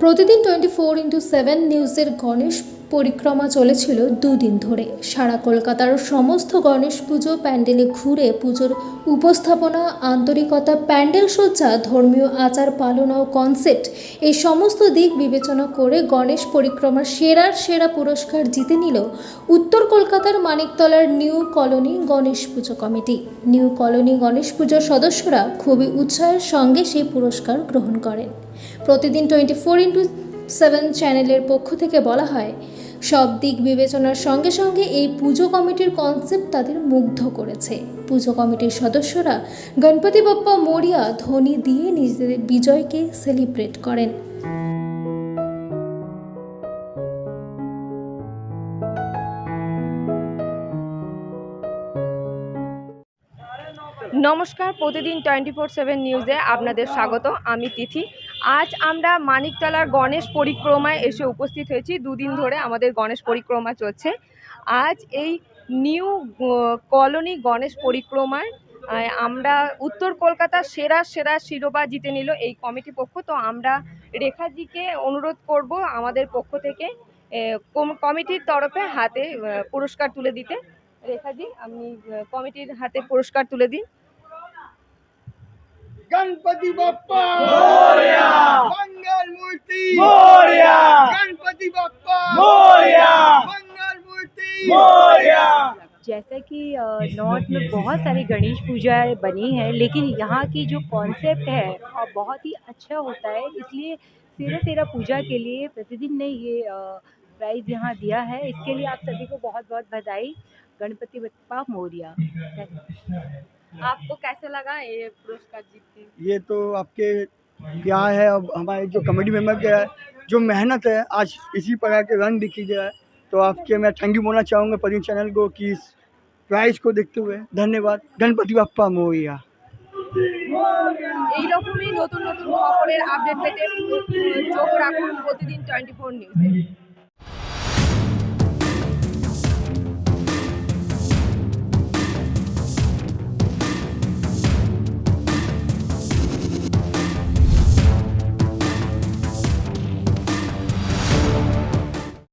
প্রতিদিন twenty four into seven নিউজের গণেশ পরিক্রমা চলেছিল দুদিন ধরে। সারা কলকাতার সমস্ত গণেশ পুজো প্যান্ডেলে ঘুরে পুজোর উপস্থাপনা, আন্তরিকতা, প্যান্ডেল সজ্জা, ধর্মীয় আচার পালন ও কনসেপ্ট এই সমস্ত দিক বিবেচনা করে গণেশ পরিক্রমার সেরার সেরা পুরস্কার জিতে নিল উত্তর কলকাতার মানিকতলার নিউ কলোনি গণেশ পুজো কমিটি। নিউ কলোনি গণেশ পুজোর সদস্যরা খুবই উৎসাহের সঙ্গে সেই পুরস্কার গ্রহণ করেন। প্রতিদিন টোয়েন্টি ফোর ইন্টু সেভেন চ্যানেলের পক্ষ থেকে বলা হয়, সব দিক বিবেচনার সঙ্গে সঙ্গে এই পুজো কমিটির কনসেপ্ট তাদের মুগ্ধ করেছে। পুজো কমিটির সদস্যরা গণপতি বাপ্পা মরিয়া ধ্বনি দিয়ে নিজেদের বিজয়কে সেলিব্রেট করেন। নমস্কার, প্রতিদিন টোয়েন্টি ফোর সেভেন নিউজে আপনাদের স্বাগত। আমি তিথি। আজ আমরা মানিকতলার গণেশ পরিক্রমায় এসে উপস্থিত হয়েছি। দুদিন ধরে আমাদের গণেশ পরিক্রমা চলছে। আজ এই নিউ কলোনি গণেশ পরিক্রমায় আমরা উত্তর কলকাতার সেরা সেরা শিরোপা জিতে নিল এই কমিটি পক্ষ। তো আমরা রেখাজিকে অনুরোধ করব আমাদের পক্ষ থেকে কমিটির তরফে হাতে পুরস্কার তুলে দিতে। রেখাজি, আপনি কমিটির হাতে পুরস্কার তুলে দিন। गणपति बप्पा मोरया! मंगल मूर्ति मोरया! गणपति बप्पा मोरया! मंगल मूर्ति मोरया! जैसा कि नॉर्थ में बहुत सारी गणेश पूजा बनी है लेकिन यहाँ की जो कॉन्सेप्ट है और बहुत ही अच्छा होता है इसलिए सेरा सेरा पूजा के लिए प्रतिदिन ने ये प्राइज़ यहाँ दिया है इसके लिए आप सभी को बहुत बहुत बधाई गणपति बप्पा मोरिया आपको कैसे लगा ये पुरस्कार जीत के ये तो आपके क्या है अब हमारे जो कमेटी मेंबर के है जो मेहनत है आज इसी प्रकार के रंग दिखी गया है तो आपके मैं थैंक यू बोलना चाहूँगा परी चैनल को कि इस प्राइज को देखते हुए धन्यवाद गणपति बप्पा मोरिया এই রকমই নতুন নতুন খবরের আপডেট পেতে চোখ রাখুন প্রতিদিন টোয়েন্টি ফোর নিউজে